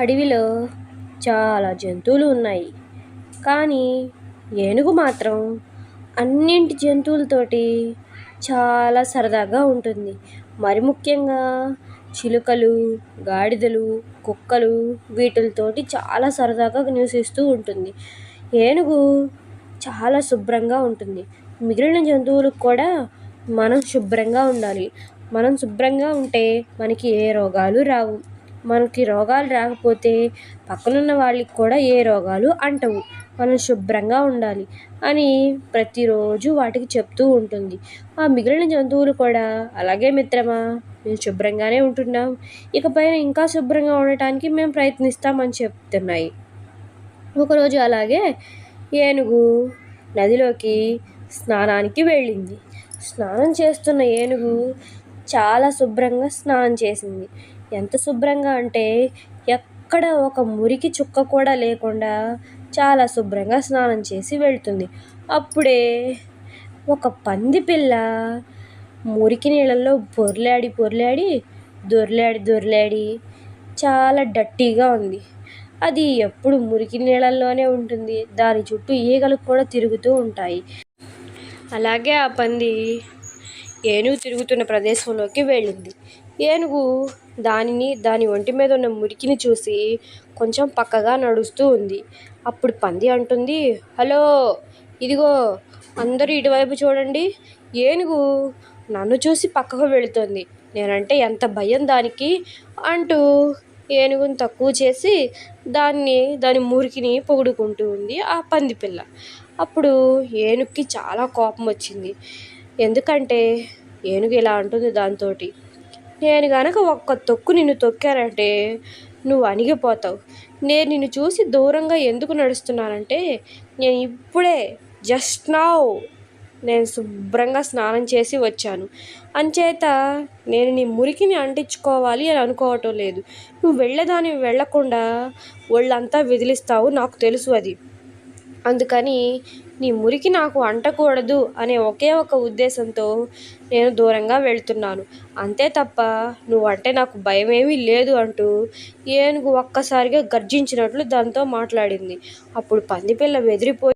అడవిలో చాలా జంతువులు ఉన్నాయి కానీ ఏనుగు మాత్రం అన్నింటి జంతువులతోటి చాలా సరదాగా ఉంటుంది. మరి ముఖ్యంగా చిలుకలు గాడిదలు కుక్కలు వీటితోటి చాలా సరదాగా నివసిస్తూ ఉంటుంది. ఏనుగు చాలా శుభ్రంగా ఉంటుంది. మిగిలిన జంతువులకు కూడా మనం శుభ్రంగా ఉండాలి. మనం శుభ్రంగా ఉంటే మనకి ఏ రోగాలు రావు. మనకి రోగాలు రాకపోతే పక్కనున్న వాళ్ళకి కూడా ఏ రోగాలు అంటవు. మనం శుభ్రంగా ఉండాలి అని ప్రతిరోజు వాటికి చెప్తూ ఉంటుంది. ఆ మిగిలిన జంతువులు కూడా అలాగే మిత్రమా? మేము శుభ్రంగానే ఉంటున్నాం. ఇకపైన ఇంకా శుభ్రంగా ఉండటానికి మేము ప్రయత్నిస్తామని చెప్తున్నాయి. ఒకరోజు అలాగే ఏనుగు నదిలోకి స్నానానికి వెళ్ళింది. స్నానం చేస్తున్న ఏనుగు చాలా శుభ్రంగా స్నానం చేసింది. ఎంత శుభ్రంగా అంటే ఎక్కడ ఒక మురికి చుక్క కూడా లేకుండా చాలా శుభ్రంగా స్నానం చేసి వెళ్తుంది. అప్పుడే ఒక పంది పిల్ల మురికి నీళ్ళల్లో బొర్లాడి పొర్లాడి దొర్లాడి దొర్లాడి చాలా డట్టీగా ఉంది. అది ఎప్పుడు మురికి నీళ్ళల్లోనే ఉంటుంది. దాని చుట్టూ ఈగలు కూడా తిరుగుతూ ఉంటాయి. అలాగే ఆ పంది ఏనుగు తిరుగుతున్న ప్రదేశంలోకి వెళ్ళింది. ఏనుగు దానిని దాని ఒంటి మీద ఉన్న మురికిని చూసి కొంచెం పక్కగా నడుస్తూ ఉంది. అప్పుడు పంది అంటుంది హలో ఇదిగో అందరూ ఇటువైపు చూడండి. ఏనుగు నన్ను చూసి పక్కకు వెళుతుంది. నేనంటే ఎంత భయం దానికి అంటూ ఏనుగుని తక్కువ చేసి దాన్ని దాని మురికిని పొగుడుకుంటూ ఉంది ఆ పంది పిల్ల. అప్పుడు ఏనుగుకి చాలా కోపం వచ్చింది. ఎందుకంటే ఏనుగు ఇలా అంటుంది దాంతో నేను కనుక ఒక్క తొక్కు నిన్ను తొక్కానంటే నువ్వు అణిగిపోతావు. నేను నిన్ను చూసి దూరంగా ఎందుకు నడుస్తున్నానంటే నేను ఇప్పుడే జస్ట్ నౌ నేను శుభ్రంగా స్నానం చేసి వచ్చాను. అంచేత నేను నీ మురికిని అంటించుకోవాలి అని అనుకోవటం లేదు. నువ్వు వెళ్ళేదాని వెళ్ళకుండా ఒళ్ళంతా విదిలిస్తావు నాకు తెలుసు అది. అందుకని నీ మురికి నాకు అంటకూడదు అనే ఒకే ఒక ఉద్దేశంతో నేను దూరంగా వెళ్తున్నాను. అంతే తప్ప నువ్వంటే నాకు భయమేమీ లేదు అంటూ ఏనుగు ఒక్కసారిగా గర్జించినట్లు దాంతో మాట్లాడింది. అప్పుడు పందిపిల్ల బెదిరిపోయి